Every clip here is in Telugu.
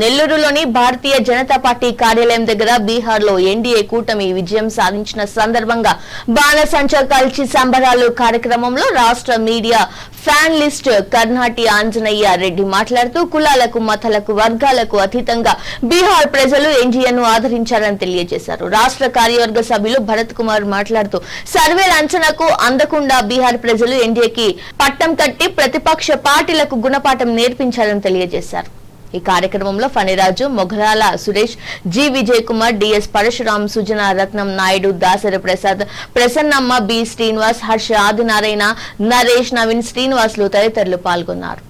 నెల్లూరులోని భారతీయ జనతా పార్టీ కార్యాలయం దగ్గర బీహార్లో ఎన్డీఏ కూటమి విజయం సాధించిన సందర్భంగా బాణసంచా కాల్చి సంబరాలు కార్యక్రమంలో రాష్ట్ర media panelist Karnati Anjaneya Reddy మాట్లాడుతూ కులాలకు మతాలకు వర్గాలకు అతీతంగా బీహార్ ప్రజలు ఎన్డీఏను ఆదరించారని తెలియజేశారు. రాష్ట్ర కార్యవర్గ సభ్యులు భరత్ కుమార్ మాట్లాడుతూ సర్వేల అంచనాకు అందకుండా బీహార్ ప్రజలు ఎన్డీఏకి పట్టం కట్టి ప్రతిపక్ష పార్టీలకు గుణపాఠం నేర్పించారని తెలియజేశారు. ఈ కార్యక్రమంలో Phaniraju Mogharala Suresh G Vijay Kumar DS Parasuram Sujana Ratnam Naidu Dasari Prasad Prasannamma B Srinivas Harsha Adinarayana Naresh Naveen Srinivasulu తదితరులు పాల్గొన్నారు.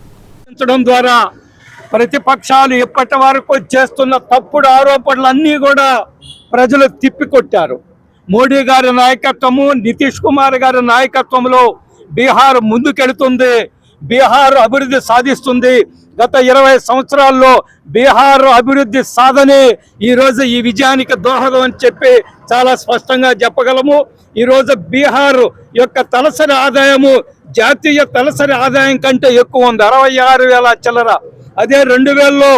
ద్వారా ప్రతిపక్షాలు ఇప్పటి వరకు చేస్తున్న తప్పుడు ఆరోపణలన్నీ కూడా ప్రజలు తిప్పికొట్టారు. మోడీ గారి నాయకత్వము నితీష్ కుమార్ గారి నాయకత్వంలో బీహార్ ముందుకెళుతుంది బీహార్ అభివృద్ధి సాధిస్తుంది గత ఇరవై సంవత్సరాల్లో బీహార్ అభివృద్ధి సాధనే ఈరోజు ఈ విజయానికి దోహదం అని చెప్పి చాలా స్పష్టంగా చెప్పగలము. ఈరోజు బీహార్ యొక్క తలసరి ఆదాయము జాతీయ తలసరి ఆదాయం కంటే ఎక్కువ ఉంది. అరవై ఆరు వేల చిల్లర. అదే రెండు వేలలో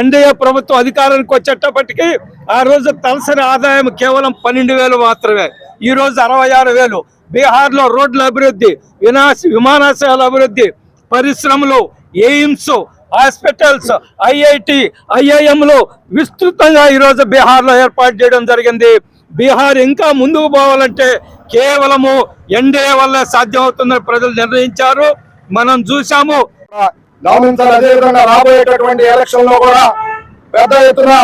ఎన్డీఏ ప్రభుత్వం అధికారానికి వచ్చేటప్పటికి ఆ రోజు తలసరి ఆదాయం కేవలం పన్నెండు వేలు మాత్రమే. ఈరోజు అరవై ఆరు వేలు. బీహార్లో రోడ్ల అభివృద్ధి వినాశ విమానాశ్రయాల అభివృద్ధి పరిశ్రమలు ఎయిమ్స్ హాస్పిటల్స్ ఐఐటి ఐఐఎంలు విస్తృతంగా ఈరోజు బీహార్లో ఏర్పాటు చేయడం జరిగింది. బీహార్ ఇంకా ముందుకు పోవాలంటే కేవలము ఎన్డీఏ వల్ల సాధ్యమవుతుందని ప్రజలు నిర్ణయించారు. మనం చూసాము గమనించాలి అదేవిధంగా రాబోయేటటువంటి ఎలక్షన్లో కూడా పెద్ద ఎత్తున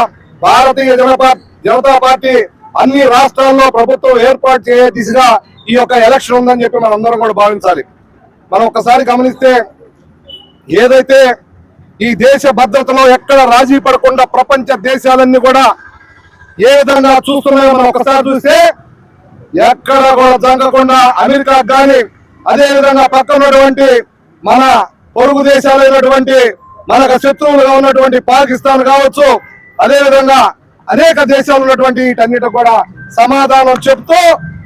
భారతీయ జనతా జనతా పార్టీ అన్ని రాష్ట్రాల్లో ప్రభుత్వం ఏర్పాటు చేయ దిశగా ఈ యొక్క ఎలక్షన్ ఉందని చెప్పి మనం అందరం కూడా భావించాలి. మనం ఒకసారి గమనిస్తే ఏదైతే ఈ దేశ భద్రతలో ఎక్కడ రాజీ పడకుండా ప్రపంచ దేశాలన్నీ కూడా ఏ విధంగా చూస్తున్నాయో మనం ఒకసారి చూస్తే ఎక్కడ కూడా జరగకుండా అమెరికా కానీ అదే విధంగా పక్కన ఉన్నటువంటి మన పొరుగు దేశాలైనటువంటి మనకు శత్రువులుగా ఉన్నటువంటి పాకిస్తాన్ కావచ్చు అదేవిధంగా అనేక దేశాలు ఉన్నటువంటి వీటన్నిటి కూడా సమాధానం చెప్తూ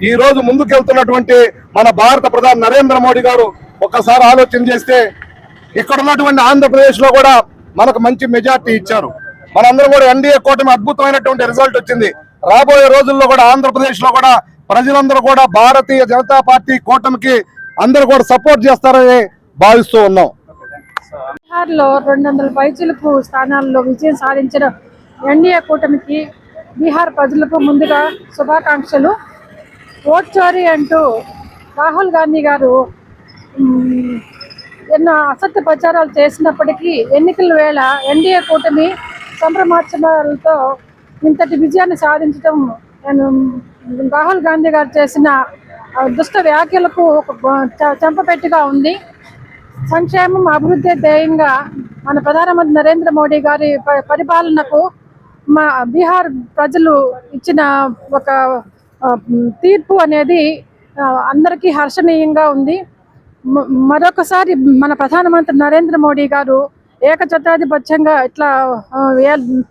ఈ రోజు ముందుకెళ్తున్నటువంటి మన భారత ప్రధాని నరేంద్ర మోడీ గారు ఒక్కసారి ఆలోచన చేస్తే ఇక్కడ ఉన్నటువంటి ఆంధ్రప్రదేశ్లో కూడా మనకు మంచి మెజార్టీ ఇచ్చారు. మనందరం కూడా ఎన్డీఏ కూటమి అద్భుతమైనటువంటి రిజల్ట్ వచ్చింది. రాబోయే రోజుల్లో కూడా ఆంధ్రప్రదేశ్లో కూడా ప్రజలందరూ కూడా భారతీయ జనతా పార్టీ కూటమికి అందరూ కూడా సపోర్ట్ చేస్తారని భావిస్తూ ఉన్నాం. బీహార్లో రెండు వందల పైచిలకు స్థానాల్లో విజయం సాధించిన ఎన్డీఏ కూటమికి బీహార్ ప్రజలకు ముందుగా శుభాకాంక్షలు. ఓట్ చోరీ అంటూ రాహుల్ గాంధీ గారు ఎన్నో అసత్య ప్రచారాలు చేసినప్పటికీ ఎన్నికల వేళ ఎన్డీఏ కూటమి సంప్రమాచనాలతో ఇంతటి విజయాన్ని సాధించడం నేను రాహుల్ గాంధీ గారు చేసిన దుష్ట వ్యాఖ్యలకు ఒక చ- చెంపపెట్టుగా ఉంది. సంక్షేమం అభివృద్ధి ధ్యేయంగా మన ప్రధానమంత్రి నరేంద్ర మోడీ గారి పరిపాలనకు మా బీహార్ ప్రజలు ఇచ్చిన ఒక తీర్పు అనేది అందరికీ హర్షణీయంగా ఉంది. మరొకసారి మన ప్రధానమంత్రి నరేంద్ర మోడీ గారు ఏకఛత్రాధిపత్యంగా ఇట్లా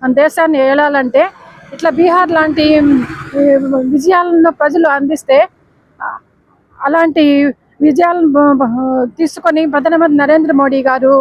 మన దేశాన్ని ఏలాలంటే ఇట్లా బీహార్ లాంటి విజయాలను ప్రజలు అందిస్తే అలాంటి విజయాలను తీసుకొని ప్రధానమంత్రి నరేంద్ర మోడీ గారు